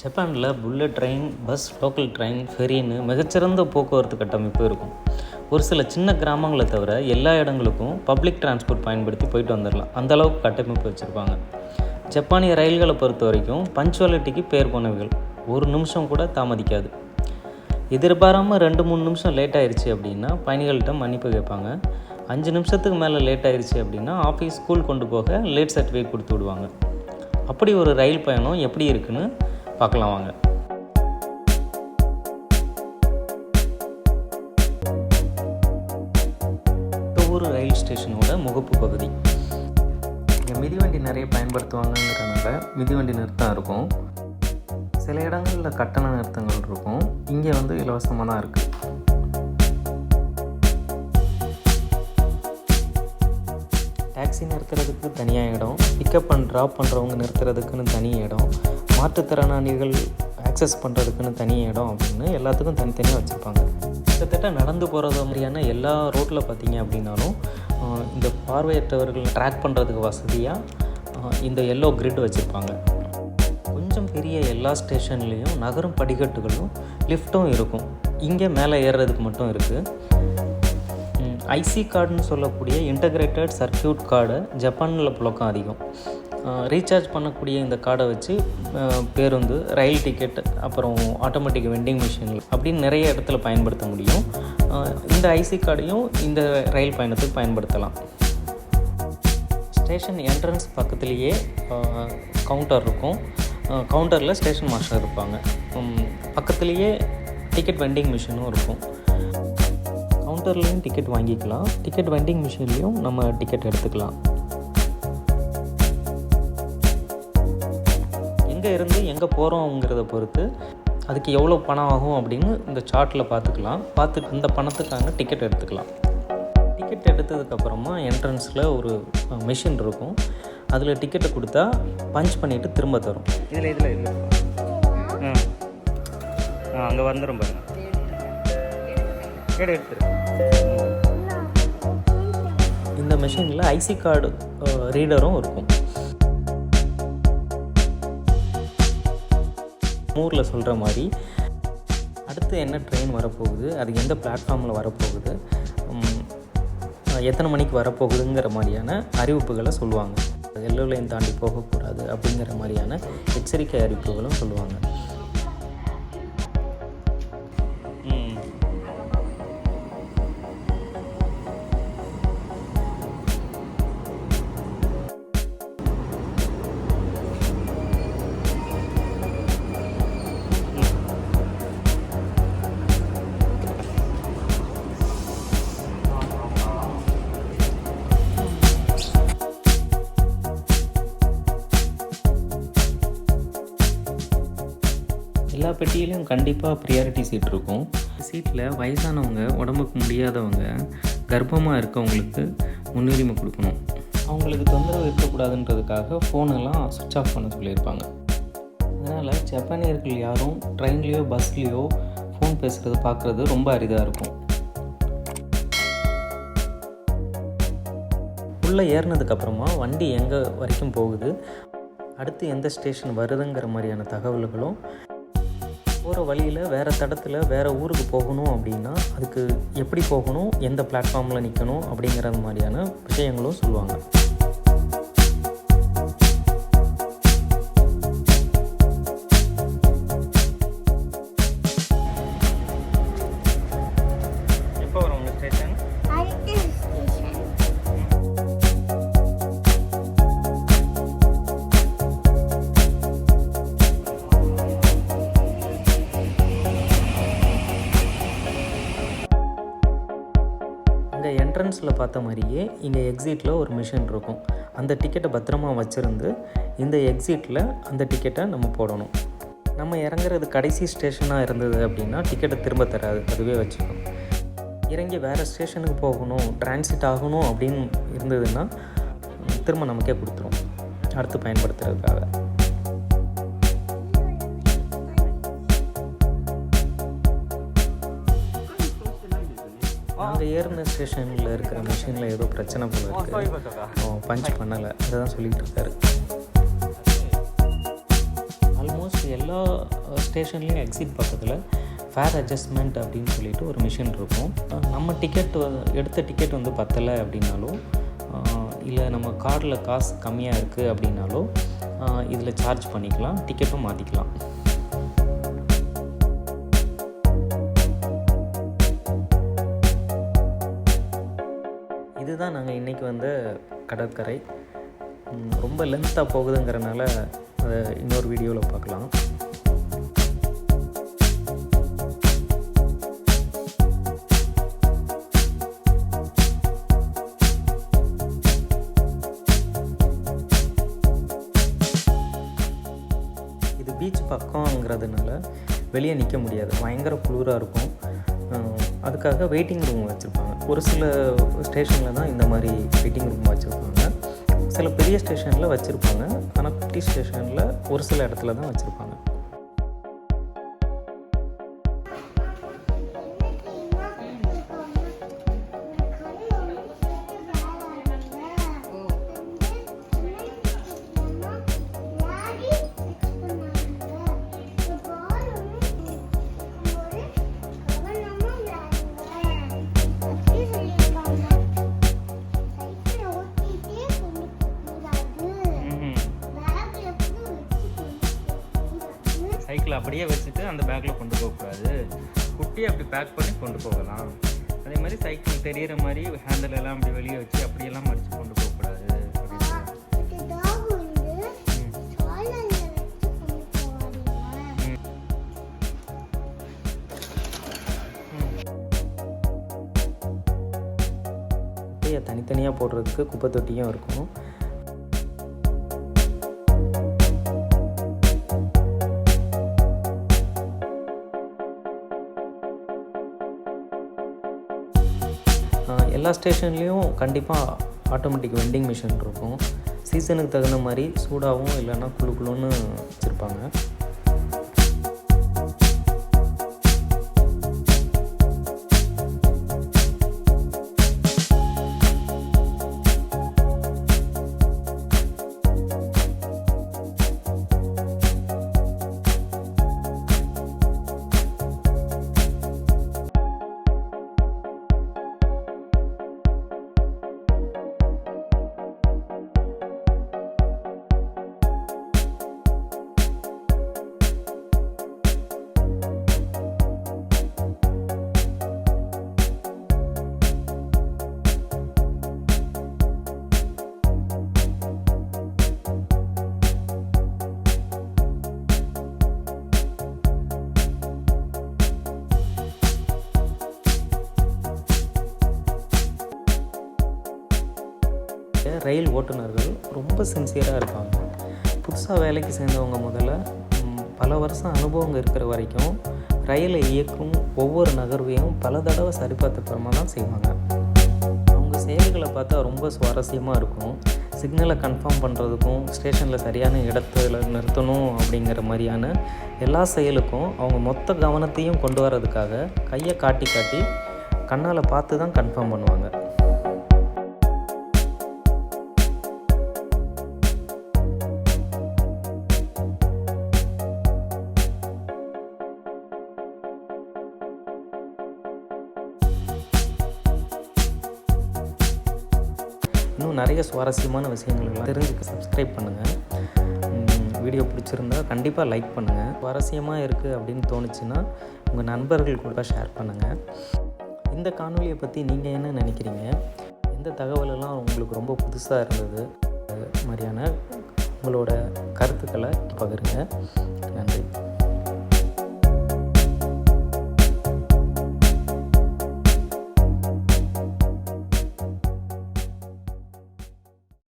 ஜப்பானில் bullet train bus local train ஃபெரின்னு மிகச்சிறந்த போக்குவரத்து கட்டமைப்பு இருக்கும். ஒரு சில சின்ன கிராமங்களை தவிர எல்லா இடங்களுக்கும் பப்ளிக் டிரான்ஸ்போர்ட் பயன்படுத்தி போயிட்டு வந்துடலாம் அந்த அளவுக்கு கட்டமைப்பு வச்சுருப்பாங்க. ஜப்பானிய ரயில்களை பொறுத்த வரைக்கும் பஞ்சுவாலிட்டிக்கு பேர் போனவைகள். ஒரு நிமிஷம் கூட தாமதிக்காது. எதிர்பாராமல் ரெண்டு மூணு நிமிஷம் லேட் ஆயிடுச்சு அப்படின்னா பயணிகள்கிட்ட மன்னிப்பு கேட்பாங்க. அஞ்சு நிமிஷத்துக்கு மேலே லேட் ஆயிடுச்சு அப்படின்னா ஆஃபீஸ் ஸ்கூல் கொண்டு போக லேட் சர்டிஃபிகேட் கொடுத்து விடுவாங்க. அப்படி ஒரு ரயில் பயணம் எப்படி இருக்குன்னு பார்க்கலாம் வாங்க. ஒவ்வொரு ரயில் ஸ்டேஷனோட முகப்பு பகுதி. இங்கே மிதிவண்டி நிறைய பயன்படுத்துவாங்கங்கிறனால மிதிவண்டி நிறுத்தம் இருக்கும். சில இடங்களில் கட்டண நிறுத்தங்கள் இருக்கும். இங்கே வந்து இலவசமாக தான் இருக்குது டாக்ஸி நிறுத்துறதுக்கு தனியாக இடம். பிக்கப் அண்ட் ட்ராப் பண்ணுறவங்க நிறுத்துறதுக்குன்னு தனி இடம். மாற்றுத்திறனாளிகள் ஆக்சஸ் பண்ணுறதுக்குன்னு தனி இடம் அப்படின்னு எல்லாத்துக்கும் தனித்தனியாக வச்சுருப்பாங்க. கிட்டத்தட்ட நடந்து போகிறது மாதிரியான எல்லா ரோட்டில் பார்த்தீங்க அப்படின்னாலும் இந்த பார்வையற்றவர்கள் ட்ராக் பண்ணுறதுக்கு வசதியாக இந்த எல்லோ கிரிட் வச்சுருப்பாங்க. கொஞ்சம் பெரிய எல்லா ஸ்டேஷன்லேயும் நகரும் படிக்கட்டுகளும் லிஃப்ட்டும் இருக்கும். இங்கே மேலே ஏறுறதுக்கு மட்டும் இருக்குது ஐசி கார்டுன்னு சொல்லக்கூடிய இன்டகிரேட்டட் சர்க்கியூட் கார்டு ஜப்பானில் புழக்கம் அதிகம். ரீசார்ஜ் பண்ணக்கூடிய இந்த கார்டை வச்சு பேருந்து ரயில் டிக்கெட் அப்புறம் ஆட்டோமேட்டிக் வெண்டிங் மிஷின் அப்படின்னு நிறைய இடத்துல பயன்படுத்த முடியும். இந்த ஐசி கார்டையும் இந்த ரயில் பயணத்துக்கு பயன்படுத்தலாம். ஸ்டேஷன் என்ட்ரன்ஸ் பக்கத்துலேயே கவுண்டர் இருக்கும். கவுண்டரில் ஸ்டேஷன் மாஸ்டர் இருப்பாங்க. பக்கத்துலேயே டிக்கெட் வெண்டிங் மிஷினும் இருக்கும். கவுண்டர்லேயும் டிக்கெட் வாங்கிக்கலாம். டிக்கெட் வெண்டிங் மிஷின்லேயும் நம்ம டிக்கெட் எடுத்துக்கலாம். எங்கே இருந்து எங்கே போகிறோங்கிறத பொறுத்து அதுக்கு எவ்வளோ பணம் ஆகும் அப்படின்னு இந்த சார்ட்டில் பார்த்துக்கலாம். பார்த்துட்டு இந்த பணத்துக்கான டிக்கெட் எடுத்துக்கலாம். டிக்கெட் எடுத்ததுக்கப்புறமா என்ட்ரன்ஸில் ஒரு மிஷின் இருக்கும். அதில் டிக்கெட்டை கொடுத்தா பஞ்ச் பண்ணிவிட்டு திரும்ப தரும். இதில் இதில் இல்லை ஆ. அங்கே வந்துடும் பாருங்க. கேடு எடுத்துரு. இந்த மிஷினில் ஐசி கார்டு ரீடரும் இருக்கும். ஊரில் சொல்கிற மாதிரி அடுத்து என்ன ட்ரெயின் வரப்போகுது? அது எந்த பிளாட்ஃபார்மில் வரப்போகுது? எத்தனை மணிக்கு வரப்போகுதுங்கிற மாதிரியான அறிவிப்புகளை சொல்லுவாங்க. எல்லோ லைன் தாண்டி போகக்கூடாது அப்படிங்கிற மாதிரியான எச்சரிக்கை அறிவிப்புகளும் சொல்லுவாங்க. எல்லா பெட்டியிலையும் கண்டிப்பாக ப்ரியாரிட்டி சீட் இருக்கும். சீட்டில் வயசானவங்க உடம்புக்கு முடியாதவங்க கர்ப்பமாக இருக்கவங்களுக்கு முன்னுரிமை கொடுக்கணும். அவங்களுக்கு தொந்தரவு இருக்கக்கூடாதுன்றதுக்காக ஃபோனெல்லாம் சுவிட்ச் ஆஃப் பண்ண சொல்லியிருப்பாங்க. அதனால் ஜப்பானியர்கள் யாரும் ட்ரெயின்லேயோ பஸ்லேயோ ஃபோன் பேசுகிறது பார்க்குறது ரொம்ப அரிதாக இருக்கும். உள்ளே ஏறினதுக்கப்புறமா வண்டி எங்கே வரைக்கும் போகுது? அடுத்து எந்த ஸ்டேஷன் வருதுங்கிற மாதிரியான தகவல்களும் போகிற வழியில் வேறு தடத்தில் வேறு ஊருக்கு போகணும் அப்படின்னா அதுக்கு எப்படி போகணும் எந்த பிளாட்ஃபார்மில் நிற்கணும் அப்படிங்கிற மாதிரியான விஷயங்களும் சொல்லுவாங்க. நியூஸில் பார்த்த மாதிரியே இங்கே எக்ஸிட்டில் ஒரு மிஷின் இருக்கும். அந்த டிக்கெட்டை பத்திரமா வச்சுருந்து இந்த எக்ஸிட்டில் அந்த டிக்கெட்டை நம்ம போடணும். நம்ம இறங்குறது கடைசி ஸ்டேஷனாக இருந்தது அப்படின்னா டிக்கெட்டை திரும்ப தராது. அதுவே வச்சுக்கணும். இறங்கி வேறு ஸ்டேஷனுக்கு போகணும் டிரான்சிட் ஆகணும் அப்படின்னு இருந்ததுன்னா திரும்ப நமக்கே கொடுத்துரும். அடுத்து பயன்படுத்துறதுக்காக. நாங்கள் ஏறின ஸ்டேஷனில் இருக்கிற மிஷினில் ஏதோ பிரச்சனை போல இருக்கு. பஞ்ச் பண்ணலை. அதை தான் சொல்லிட்டு இருக்காரு. ஆல்மோஸ்ட் எல்லா ஸ்டேஷன்லேயும் எக்ஸிட் பக்கத்தில் ஃபேர் அட்ஜஸ்ட்மெண்ட் அப்படின்னு சொல்லிட்டு ஒரு மிஷின் இருக்கும். நம்ம டிக்கெட் எடுத்த டிக்கெட் வந்து பத்தலை அப்படின்னாலும் இல்லை நம்ம கார்டில் காசு கம்மியாக இருக்குது அப்படின்னாலும் இதில் சார்ஜ் பண்ணிக்கலாம் டிக்கெட்டும் மாற்றிக்கலாம் இதுதான் நாங்கள் இன்றைக்கி வந்த கடற்கரை. ரொம்ப லென்த்தாக போகுதுங்கிறனால அதை இன்னொரு வீடியோவில் பார்க்கலாம். இது பீச் பக்கங்கிறதுனால வெளியே நிற்க முடியாது. பயங்கர குளிராக இருக்கும். அதுக்காக வெயிட்டிங் ரூம் வச்சுருப்பாங்க. ஒரு சில ஸ்டேஷனில் தான் இந்த மாதிரி வெயிட்டிங் ரூம் வச்சுருப்பாங்க. சில பெரிய ஸ்டேஷனில் வச்சுருப்பாங்க. ஆனால் குட்டி ஸ்டேஷனில் ஒரு சில இடத்துல தான் வச்சுருப்பாங்க. சைக்கிள் அப்படியே வச்சுட்டு அந்த பேக்கில் கொண்டு போகக்கூடாது குட்டி அப்படி பேக் பண்ணி கொண்டு போகலாம். அதே மாதிரி சைக்கிள் தெரியிற மாதிரி ஹேண்டில் எல்லாம் அப்படி வெளியே வச்சு அப்படியெல்லாம் மடித்து கொண்டு போகக்கூடாது தனித்தனியாக போடுறதுக்கு குப்பை தொட்டியும் இருக்கும். எல்லா ஸ்டேஷன்லேயும் கண்டிப்பாக ஆட்டோமேட்டிக் வெண்டிங் மிஷின் இருக்கும். சீசனுக்கு தகுந்த மாதிரி சூடாகவும் இல்லைன்னா குளு குழுன்னு வச்சுருப்பாங்க. ரயில் ஓட்டுநர்கள் ரொம்ப சின்சியராக இருப்பாங்க. புதுசாக வேலைக்கு சேர்ந்தவங்க முதல்ல பல வருஷம் அனுபவம் இருக்கிற வரைக்கும் ரயிலை இயக்கும் ஒவ்வொரு நகர்வையும் பல தடவை சரிபார்த்த அப்புறமா தான் செய்வாங்க. அவங்க செயல்களை பார்த்தா ரொம்ப சுவாரஸ்யமாக இருக்கும். சிக்னலை கன்ஃபார்ம் பண்ணுறதுக்கும் ஸ்டேஷனில் சரியான இடத்துல நிறுத்தணும் அப்படிங்கிற மாதிரியான எல்லா செயலுக்கும் அவங்க மொத்த கவனத்தையும் கொண்டு வரதுக்காக கையை காட்டி காட்டி கண்ணால் பார்த்து தான் கன்ஃபார்ம் பண்ணுவாங்க. இன்னும் நிறைய சுவாரஸ்யமான விஷயங்கள்லாம் தெரிஞ்சுக்க சப்ஸ்கிரைப் பண்ணுங்கள் வீடியோ பிடிச்சிருந்தா கண்டிப்பாக லைக் பண்ணுங்கள் சுவாரஸ்யமாக இருக்குது அப்படின்னு தோணுச்சுன்னா உங்கள் நண்பர்கள் கூட ஷேர் பண்ணுங்கள் இந்த காணொலியை பற்றி நீங்கள் என்ன நினைக்கிறீங்க? எந்த தகவலெல்லாம் உங்களுக்கு ரொம்ப புதுசாக இருந்தது? அது மாதிரியான உங்களோட கருத்துக்களை பகிருங்க. நன்றி.